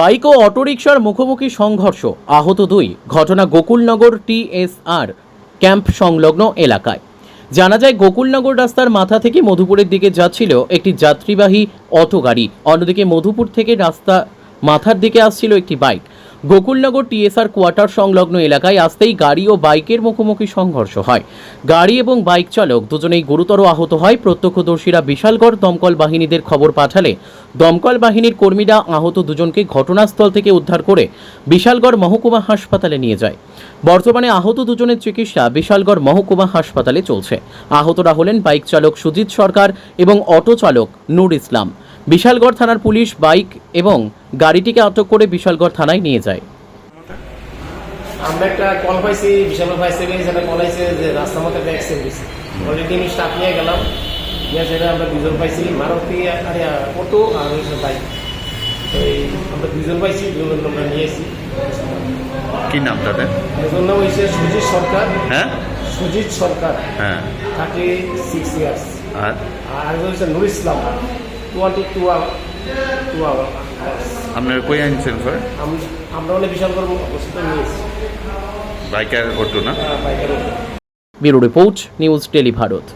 Bike ও অটোরিকশার মুখোমুখি সংঘর্ষ, আহত দুই, ঘটনা গোকুলনগর টিএসআর, ক্যাম্প সংলগ্ন এলাকায়। জানা যায়, গোকুলনগর রাস্তার মাথা থেকে মধুপুরের দিকে যাচ্ছিল একটি যাত্রীবাহী অটো গাড়ি। অন্যদিকে মধুপুর থেকে রাস্তা মাথার দিকে আসছিল একটি বাইক। গোকুলনগর টিএসআর কোয়ার্টার সংলগ্ন এলাকায় আসতেই গাড়ি ও বাইকের মুখোমুখি সংঘর্ষ হয়। গাড়ি এবং বাইক চালক দুজনেই গুরুতর আহত হয়। প্রত্যক্ষদর্শীরা বিশালগড় দমকল বাহিনীদের খবর পাঠালে দমকল বাহিনীর কর্মীরা আহত দুজনকে ঘটনাস্থল থেকে উদ্ধার করে বিশালগড় মহকুমা হাসপাতালে নিয়ে যায়। বর্তমানে আহত দুজনের চিকিৎসা বিশালগড় মহকুমা হাসপাতালে চলছে। আহতরা হলেন বাইক চালক সুজিত সরকার এবং অটো চালক নূর ইসলাম। বিশালগড় থানার পুলিশ বাইক এবং গাড়িটিকে আটক করে বিশালগড় থানায় নিয়ে যায়। আমরা একটা কল পাইছি বিশাল ফায়ার সার্ভিস একটা কল আইছে যে রাস্তার মধ্যে একটা অ্যাক্সিডেন্ট হয়েছে অলরেডি আমি স্টাফ নিয়ে গেলাম। নিয়ে সেটা আমরা দুজন পাইছি মারুতি আর অটো আর হচ্ছে বাইক। এই আমরা দুজন পাইছি দুজন আমরা নিয়ে এসেছি কি নাম তাদের? দুজন নাম হয়েছে সুজিত সরকার। হ্যাঁ? সুজিত সরকার। হ্যাঁ। Thirty six years. আর? আর একজন হচ্ছে নুর ইসলাম। আপনার কই আনছেন স্যার? আমরা অনেক বিশাল করে হসপিটাল নিয়েছি। বাইকার অটো না? Biker auto. Bureau report news tele Bharat.